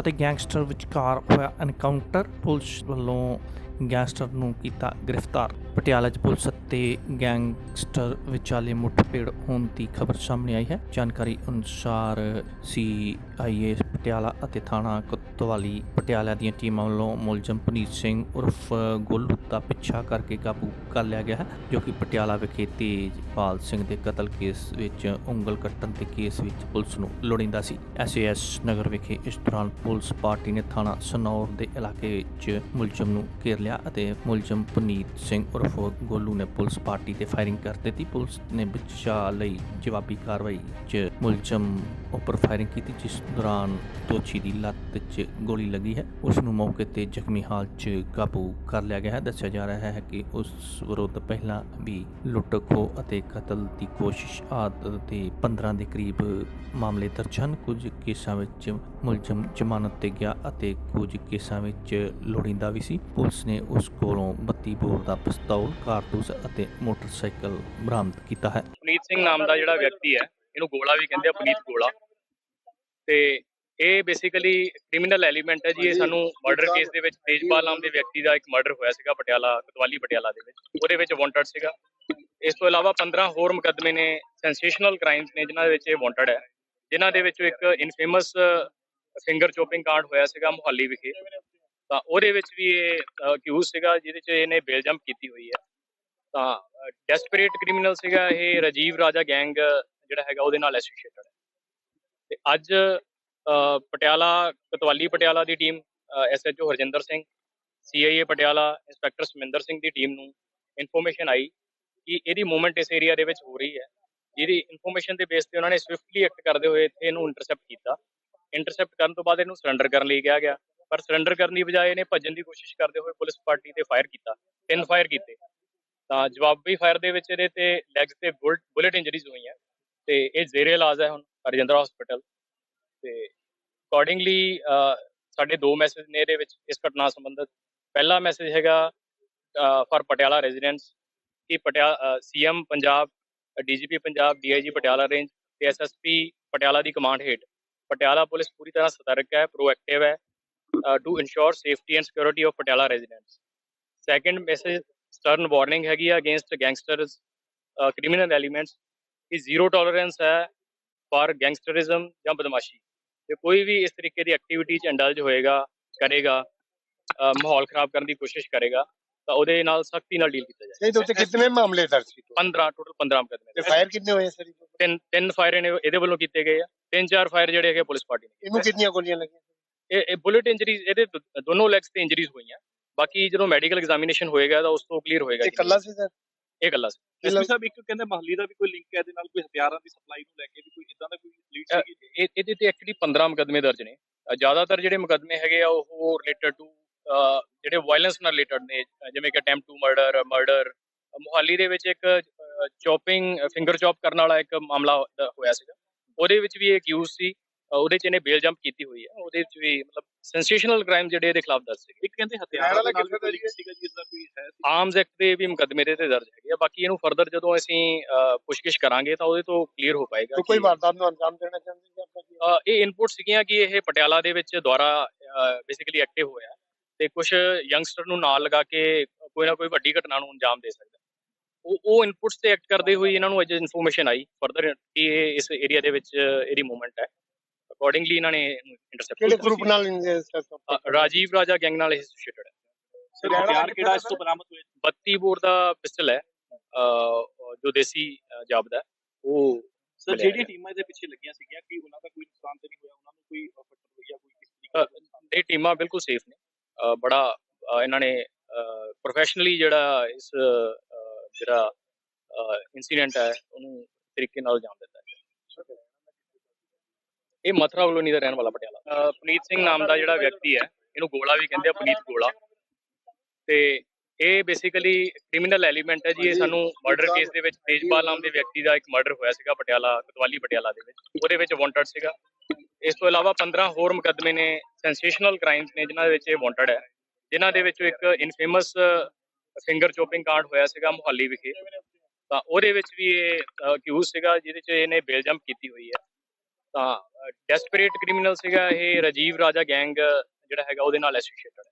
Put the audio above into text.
ਅਤੇ ਗੈਂਗਸਟਰ ਵਿਚਕਾਰ ਹੋਇਆ ਐਨਕਾਊਂਟਰ ਪੁਲਿਸ ਵੱਲੋਂ ਗੈਂਗਸਟਰ ਨੂੰ ਕੀਤਾ ਗ੍ਰਿਫਤਾਰ। ਪਟਿਆਲਾ 'ਚ ਪੁਲਿਸ ਅਤੇ ਗੈਂਗਸਟਰ ਵਿਚਾਲੇ ਮੁੱਠਭੇੜ ਹੋਣ ਦੀ ਖਬਰ ਸਾਹਮਣੇ ਆਈ ਹੈ। ਜਾਣਕਾਰੀ ਅਨੁਸਾਰ ਸੀਆਈਏ ਪਟਿਆਲਾ ਅਤੇ ਥਾਣਾ ਕੋਤਵਾਲੀ ਪਟਿਆਲਾ ਦੀਆਂ ਟੀਮਾਂ ਵੱਲੋਂ ਮੁਲਜ਼ਮ ਪਨੀਤ ਸਿੰਘ ਉਰਫ ਗੋਲੂ ਦਾ ਪਿੱਛਾ ਕਰਕੇ ਕਾਬੂ ਕਰ ਲਿਆ ਗਿਆ ਹੈ, ਜੋ ਕਿ ਪਟਿਆਲਾ ਵਿਖੇ ਤੇਜਪਾਲ ਸਿੰਘ ਦੇ ਕਤਲ ਕੇਸ ਵਿੱਚ, ਉਂਗਲ ਕੱਟਣ ਦੇ ਕੇਸ ਵਿੱਚ ਪੁਲਿਸ ਨੂੰ ਲੋੜੀਂਦਾ ਸੀ। ਐਸਏਐਸ ਨਗਰ ਵਿਖੇ ਇਸ ਦੌਰਾਨ ਪੁਲਿਸ ਪਾਰਟੀ ਨੇ ਥਾਣਾ ਸਨੌਰ ਦੇ ਇਲਾਕੇ ਵਿੱਚ ਮੁਲਜ਼ਮ ਨੂੰ ਘੇਰ ਲਿਆ ਅਤੇ ਮੁਲਜ਼ਮ ਪਨੀਤ ਸਿੰਘ ਉਰਫ ਗੋਲੂ ਨੇ ਪੁਲਿਸ ਪਾਰਟੀ ਤੇ ਫਾਇਰਿੰਗ ਕਰ ਦਿੱਤੀ। ਪੁਲਿਸ ਨੇ ਬਚਾਅ ਲਈ ਜਵਾਬੀ ਕਾਰਵਾਈ 'ਚ ਮੁਲਜ਼ਮ ਉੱਪਰ ਫਾਇਰਿੰਗ ਕੀਤੀ, ਜਿਸ ਦੌਰਾਨ ਦੋਸ਼ੀ ਦੀ ਲੱਤ 'ਚ ਗੋਲੀ ਲੱਗੀ ਹੈ। ਉਸ ਨੂੰ ਮੌਕੇ ਤੇ ਜ਼ਖਮੀ ਹਾਲਤ 'ਚ ਕਾਬੂ ਕਰ ਲਿਆ ਗਿਆ ਹੈ। ਦੱਸਿਆ ਜਾ ਰਿਹਾ ਹੈ ਕਿ ਉਸ ਵਿਰੁੱਧ ਪਹਿਲਾਂ ਵੀ ਲੁੱਟ ਖੋਹ ਅਤੇ ਕਤਲ ਦੀ ਕੋਸ਼ਿਸ਼ ਆਦਿ ਤੇ 15 ਦੇ ਕਰੀਬ ਮਾਮਲੇ ਦਰਜ ਹਨ। ਕੁਝ ਕੇਸਾਂ ਵਿੱਚ ਮੁਲਜ਼ਮ ਜ਼ਮਾਨਤ ਤੇ ਗਿਆ ਅਤੇ ਕੁਝ ਕੇਸਾਂ ਵਿੱਚ ਲੋੜੀਂਦਾ ਵੀ ਸੀ। ਪੁਲਿਸ ਨੇ ਉਸ ਕੋਲੋਂ 32 ਬੋਰ ਦਾ ਪਿਸਤੌਲ, ਕਾਰਤੂਸ ਅਤੇ ਮੋਟਰਸਾਈਕਲ ਬਰਾਮਦ ਕੀਤਾ ਹੈ। ਪੁਨੀਤ ਸਿੰਘ ਨਾਮ ਦਾ ਜਿਹੜਾ ਵਿਅਕਤੀ ਹੈ, ਇਹਨੂੰ ਗੋਲਾ ਵੀ ਕਹਿੰਦੇ ਆ, ਪੁਨੀਤ ਗੋਲਾ। ਤੇ ਇਹ ਬੇਸਿਕਲੀ ਕ੍ਰਿਮੀਨਲ ਐਲੀਮੈਂਟ ਹੈ ਜੀ ਇਹ ਸਾਨੂੰ ਮਰਡਰ ਕੇਸ ਦੇ ਵਿੱਚ ਤੇਜਪਾਲ ਨਾਮ ਦੇ ਵਿਅਕਤੀ ਦਾ ਇੱਕ ਮਰਡਰ ਹੋਇਆ ਸੀਗਾ ਪਟਿਆਲਾ ਕਤਵਾਲੀ ਪਟਿਆਲਾ ਦੇ ਵਿੱਚ। ਉਹਦੇ ਵਿੱਚ ਵਾਂਟਡ ਸੀਗਾ। ਇਸ ਤੋਂ ਇਲਾਵਾ 15 ਹੋਰ ਮੁਕੱਦਮੇ ਨੇ ਸੈਂਸੇਸ਼ਨਲ ਕ੍ਰਾਈਮਸ ਨੇ ਜਿਨ੍ਹਾਂ ਦੇ ਵਿੱਚ ਇਹ ਵਾਂਟਡ ਹੈ। ਜਿਨ੍ਹਾਂ ਦੇ ਵਿੱਚੋਂ ਇੱਕ ਇਨਫੇਮਸ ਫਿੰਗਰ ਚੋਪਿੰਗ ਕਾਂਡ ਹੋਇਆ ਸੀਗਾ ਮੁਹਾਲੀ ਵਿਖੇ। ਤਾਂ ਉਹਦੇ ਵਿੱਚ ਵੀ ਇਹ ਅਕਿਊਜ਼ ਸੀਗਾ ਜਿਹਦੇ 'ਚ ਇਹਨੇ ਬੇਲ ਜੰਪ ਕੀਤੀ ਹੋਈ ਹੈ। ਤਾਂ ਡੈਸਪਰੇਟ ਕ੍ਰਿਮੀਨਲ ਸੀਗਾ ਇਹ ਰਾਜੀਵ ਰਾਜਾ ਗੈਂਗ ਜਿਹੜਾ ਹੈਗਾ ਉਹਦੇ ਨਾਲ ਐਸੋਸੀਏਟਡ ਹੈ। ਤੇ ਅੱਜ ਪਟਿਆਲਾ, ਕਤਵਾਲੀ ਪਟਿਆਲਾ ਦੀ team SHO Harjinder Singh CIA Patiala inspector Saminder Singh ਦੀ ਟੀਮ ਨੂੰ ਇਨਫੋਰਮੇਸ਼ਨ ਆਈ ਕਿ ਇਹਦੀ ਮੂਵਮੈਂਟ ਇਸ ਏਰੀਆ ਦੇ ਵਿੱਚ ਹੋ ਰਹੀ ਹੈ। ਜਿਹਦੀ ਇਨਫੋਰਮੇਸ਼ਨ ਦੇ ਬੇਸ ਤੇ ਉਹਨਾਂ ਨੇ ਸਵਿਫਟਲੀ ਐਕਟ ਕਰਦੇ ਹੋਏ ਇੱਥੇ ਇਹਨੂੰ ਇੰਟਰਸੈਪਟ ਕੀਤਾ। ਇੰਟਰਸੈਪਟ ਕਰਨ ਤੋਂ ਬਾਅਦ ਇਹਨੂੰ ਸਰੈਂਡਰ ਕਰਨ ਲਈ ਕਿਹਾ ਗਿਆ। ਪਰ ਸਰੈਂਡਰ ਕਰਨ ਦੀ ਬਜਾਏ ਇਹਨੇ ਭੱਜਣ ਦੀ ਕੋਸ਼ਿਸ਼ ਕਰਦੇ ਹੋਏ ਪੁਲਿਸ ਪਾਰਟੀ ਤੇ ਫਾਇਰ ਕੀਤਾ। ਤਿੰਨ ਫਾਇਰ ਕੀਤੇ। ਤਾਂ ਜਵਾਬੀ ਫਾਇਰ ਦੇ ਵਿੱਚ ਇਹਦੇ ਤੇ ਲੈਗਸ ਤੇ ਬੁਲਟ ਇੰਜਰੀਜ਼ ਹੋਈਆਂ। ਤੇ ਇਹ ਜ਼ੇਰੇ ਇਲਾਜ ਹੈ ਹੁਣ ਰਜਿੰਦਰਾ ਹਸਪੀਟਲ ਤੇ ਅਕੋਰਡਿੰਗਲੀ ਸਾਡੇ ਦੋ ਮੈਸੇਜ ਨੇ ਇਹਦੇ ਵਿੱਚ, ਇਸ ਘਟਨਾ ਸੰਬੰਧਿਤ। ਪਹਿਲਾ ਮੈਸੇਜ ਹੈਗਾ ਫਾਰ ਪਟਿਆਲਾ ਰੈਜ਼ੀਡੈਂਟਸ ਕਿ Patiala CM Punjab DGP Punjab DIG Patiala range ਤੇ ਐਸਐਸਪੀ ਪਟਿਆਲਾ ਦੀ ਕਮਾਂਡ ਹੇਠ। ਪਟਿਆਲਾ ਪੁਲਿਸ ਪੂਰੀ ਤਰ੍ਹਾਂ ਸਤਰਕ ਹੈ ਪ੍ਰੋਐਕਟਿਵ ਹੈ to ensure safety and security of Patiala residents second message stern warning ਹੈਗੀ ਆ ਅਗੇਂਸਟ ਗੈਂਗਸਟਰਸ ਕ੍ਰਿਮੀਨਲ ਐਲੀਮੈਂਟਸ ਕਿ ਜ਼ੀਰੋ ਟੋਲਰੈਂਸ ਹੈ ਫਾਰ ਗੈਂਗਸਟਰਿਜ਼ਮ ਜਾਂ ਬਦਮਾਸ਼ੀ। ਤੇ ਕੋਈ ਵੀ ਇਸ ਤਰੀਕੇ ਦੀ ਐਕਟੀਵਿਟੀ ਚ ਇੰਡਲਜ ਹੋਏਗਾ ਕਰੇਗਾ ਮਾਹੌਲ ਖਰਾਬ ਕਰਨ ਦੀ ਕੋਸ਼ਿਸ਼ ਕਰੇਗਾ ਤਾਂ ਉਹਦੇ ਨਾਲ ਸਖਤੀ ਨਾਲ ਡੀਲ ਕੀਤਾ ਜਾਏ ਨਹੀਂ ਤੇ ਉੱਤੇ ਕਿੰਨੇ ਮਾਮਲੇ ਦਰਜ ਸੀ 15 ਟੋਟਲ 15 ਮੁਕੱਦਮੇ ਤੇ। ਫਾਇਰ ਕਿੰਨੇ ਹੋਏ ਸਰ? ਇਹਦੇ? ਤਿੰਨ ਤਿੰਨ ਫਾਇਰ ਇਹਦੇ ਵੱਲੋਂ ਕੀਤੇ ਗਏ ਆ। ਤਿੰਨ ਚਾਰ ਫਾਇਰ ਜਿਹੜੇ ਹੈਗੇ ਪੁਲਿਸ ਪਾਰਟੀ ਨੇ ਇਹਨੂੰ ਕਿੰਨੀਆਂ ਗੋਲੀਆਂ ਲੱਗੀਆਂ? ਇਹ ਇਹ ਬੁਲਟ ਇੰਜਰੀਜ਼ ਇਹਦੇ ਦੋਨੋਂ ਲੈਗਸ ਤੇ ਇੰਜਰੀਜ਼ ਹੋਈਆਂ। ਬਾਕੀ ਜਦੋਂ ਮੈਡੀਕਲ ਐਗਜ਼ਾਮੀਨੇਸ਼ਨ ਹੋਏਗਾ ਤਾਂ ਉਸ ਤੋਂ ਕਲੀਅਰ ਹੋਏਗਾ ਇਹ ਕਿ ਇਕੱਲਾ ਸੀ ਸਰ? ਇਹ ਗੱਲਾਂ ਸੀ। ਐਸਪੀ ਸਾਹਿਬ ਇੱਕ ਕਹਿੰਦੇ ਮਹੱਲੀ ਦਾ ਵੀ ਕੋਈ ਲਿੰਕ ਹੈ ਇਹਦੇ ਨਾਲ ਕੋਈ ਹਥਿਆਰਾਂ ਦੀ ਸਪਲਾਈ ਨੂੰ ਲੈ ਕੇ ਵੀ ਕੋਈ ਇਦਾਂ ਦਾ ਕੋਈ ਲੀਡ ਸੀਗੀ? ਇਹ ਇਹਦੇ ਤੇ ਐਕਚੁਅਲੀ 15 ਮੁਕੱਦਮੇ ਦਰਜ ਨੇ। ਜ਼ਿਆਦਾਤਰ ਜਿਹੜੇ ਮੁਕੱਦਮੇ ਹੈਗੇ ਆ ਉਹ ਰਿਲੇਟਡ ਟੂ ਜਿਹੜੇ ਵਾਇਲੈਂਸ ਨਾਲ ਰਿਲੇਟਡ ਨੇ ਜਿਵੇਂ ਕਿ attempt to murder murder Mohali ਦੇ ਵਿੱਚ ਇੱਕ ਚੌਪਿੰਗ ਫਿੰਗਰ ਚੌਪ ਕਰਨ ਵਾਲਾ ਇੱਕ ਮਾਮਲਾ ਹੋ- ਹੋਇਆ ਸੀਗਾ। ਉਹਦੇ ਵਿੱਚ ਵੀ ਇਹ ਅਕਿਊਜ਼ ਸੀ ਉਹਦੇ ਚ ਇਹਨੇ ਬੇਲ ਜੰਪ ਕੀਤੀ ਹੋਈ ਹੈ। ਉਹਦੇ ਵਿੱਚ ਵੀ ਮਤਲਬ ਸੈਂਸੇਸ਼ਨਲ ਕ੍ਰਾਈਮ ਜਿਹੜੇ ਇਹਦੇ ਖਿਲਾਫ ਦਰਜ ਸੀਗੇ। ਇੱਕ ਕਹਿੰਦੇ ਹਥਿਆਰਾਂ ਵਾਲਾ ਦੇ ਕਿੱਥੇ ਦਾ ਲਿੰਕ ਸੀਗਾ ਜਿਸ ਦਾ ਕੋਈ ਹੈ ਆਰਮਸ ਐਕਟ ਦੇ ਵੀ ਮੁਕੱਦਮੇ ਦੇ ਤੇ ਦਰਜ ਹੈਗੇ ਆ। ਬਾਕੀ ਇਹਨੂੰ ਫਰਦਰ ਜਦੋਂ ਅਸੀਂ ਪੁੱਛਗਿੱਛ ਕਰਾਂਗੇ ਤਾਂ ਉਹਦੇ ਤੋਂ ਕਲੀਅਰ ਹੋ ਪਾਏਗਾ ਤੇ ਕੋਈ ਵਾਰਦਾਤ ਨੂੰ ਅੰਜਾਮ ਦੇਣਾ ਚਾਹੁੰਦੇ ਜੀ ਇਹ ਇਨਪੁਟ ਸੀਗੀਆਂ ਕਿ ਇਹ ਪਟਿਆਲਾ ਦੇ ਵਿੱਚ ਦੁਆਰਾ ਬੇਸਿਕਲੀ ਐਕਟਿਵ ਹੋਇਆ ਤੇ ਕੁਝ ਯੰਗਸਟਰ ਨੂੰ ਨਾਲ ਲਗਾ ਕੇ ਕੋਈ ਨਾ ਕੋਈ ਵੱਡੀ ਘਟਨਾ ਨੂੰ ਅੰਜਾਮ ਦੇ ਸਕਦਾ ਉਹ ਉਹ ਇਨਪੁਟਸ ਤੇ ਐਕਟ ਕਰਦੇ ਹੋਏ ਇਹਨਾਂ ਨੂੰ ਅੱਜ ਇਨਫੋਰਮੇਸ਼ਨ ਆਈ ਫਰਦਰ ਕਿ ਇਹ ਇਸ ਏਰੀਆ ਦੇ ਵਿੱਚ ਇਹਦੀ ਮੂਵਮੈਂਟ ਹੈ। ਅਕੋਰਡਿੰਗਲੀ ਇਹਨਾਂ ਨੇ ਇੰਟਰਸੈਪਟ ਕਿਹੜੇ ਗਰੁੱਪ ਨਾਲ ਰਾਜੀਵ ਰਾਜਾ ਗੈਂਗ ਨਾਲ ਐਸੋਸੀਏਟਡ ਹੈ। ਸਰ ਹਥਿਆਰ ਕਿਹੜਾ ਇਸ ਤੋਂ ਬਰਾਮਦ ਹੋਇਆ? 32 ਬੋਰ ਦਾ ਪਿਸਟਲ ਹੈ ਜੋ ਦੇਸੀ ਹੈ। ਉਹ ਸਰ ਜਿਹੜੀਆਂ ਟੀਮਾਂ ਇਹਦੇ ਪਿੱਛੇ ਲੱਗੀਆਂ ਸੀਗੀਆਂ ਕਿ ਉਹਨਾਂ ਦਾ ਕੋਈ ਨੁਕਸਾਨ ਤੇ ਨਹੀਂ ਹੋਇਆ ਉਹਨਾਂ ਨੂੰ ਕੋਈ ਫੱਟੜ ਹੋਈ ਜਾਂ ਕੋਈ ਕਿਸ ਤਰੀਕੇ ਦਾ ਨੁਕਸਾਨ ਇਹ ਟੀਮਾਂ ਬਿਲਕੁਲ ਸੇਫ ਨੇ। ਬੜਾ ਇਹਨਾਂ ਨੇ ਪ੍ਰੋਫੈਸ਼ਨਲੀ ਜਿਹੜਾ ਇਸ ਜਿਹੜਾ ਇਨਸੀਡੈਂਟ ਹੈ, ਉਹਨੂੰ ਤਰੀਕੇ ਨਾਲ ਜਾਣ ਦਿੱਤਾ ਹੈ ਇਹ ਮਥਰਾ ਕਲੋਨੀ ਦਾ ਰਹਿਣ ਵਾਲਾ ਪਟਿਆਲਾ। ਪੁਨੀਤ ਸਿੰਘ ਨਾਮ ਦਾ ਜਿਹੜਾ ਵਿਅਕਤੀ ਹੈ, ਇਹਨੂੰ ਗੋਲਾ ਵੀ ਕਹਿੰਦੇ ਆ, ਪੁਨੀਤ ਗੋਲਾ। ਤੇ ਇਹ ਬੇਸਿਕਲੀ ਕ੍ਰਿਮੀਨਲ ਐਲੀਮੈਂਟ ਹੈ ਜੀ, ਇਹ ਸਾਨੂੰ ਮਰਡਰ ਕੇਸ ਦੇ ਵਿੱਚ ਤੇਜਪਾਲ ਨਾਮ ਦੇ ਵਿਅਕਤੀ ਦਾ ਇੱਕ ਮਰਡਰ ਹੋਇਆ ਸੀਗਾ ਪਟਿਆਲਾ, ਕਤਵਾਲੀ ਪਟਿਆਲਾ ਦੇ ਵਿੱਚ। ਉਹਦੇ ਵਿੱਚ ਵਾਂਟਡ ਸੀਗਾ। ਇਸ ਤੋਂ ਇਲਾਵਾ 15 ਹੋਰ ਮੁਕੱਦਮੇ ਨੇ ਸੈਂਸੇਸ਼ਨਲ ਕ੍ਰਾਈਮਸ ਨੇ ਜਿਨ੍ਹਾਂ ਦੇ ਵਿੱਚ ਇਹ ਵਾਂਟਡ ਹੈ। ਜਿਨ੍ਹਾਂ ਦੇ ਵਿੱਚੋਂ ਇੱਕ ਇਨਫੇਮਸ ਫਿੰਗਰ ਚੋਪਿੰਗ ਕਾਂਡ ਹੋਇਆ ਸੀਗਾ ਮੁਹਾਲੀ ਵਿਖੇ। ਤਾਂ ਉਹਦੇ ਵਿੱਚ ਵੀ ਇਹ ਅਕਿਊਜ਼ ਸੀਗਾ, ਜਿਹਦੇ 'ਚ ਇਹਨੇ ਬੇਲ ਜੰਪ ਕੀਤੀ ਹੋਈ ਹੈ। ਤਾਂ ਡੈਸਪਰੇਟ ਕ੍ਰਿਮੀਨਲ ਸੀਗਾ ਇਹ ਰਾਜੀਵ ਰਾਜਾ ਗੈਂਗ ਜਿਹੜਾ ਹੈਗਾ, ਉਹਦੇ ਨਾਲ ਐਸੋਸੀਏਟਡ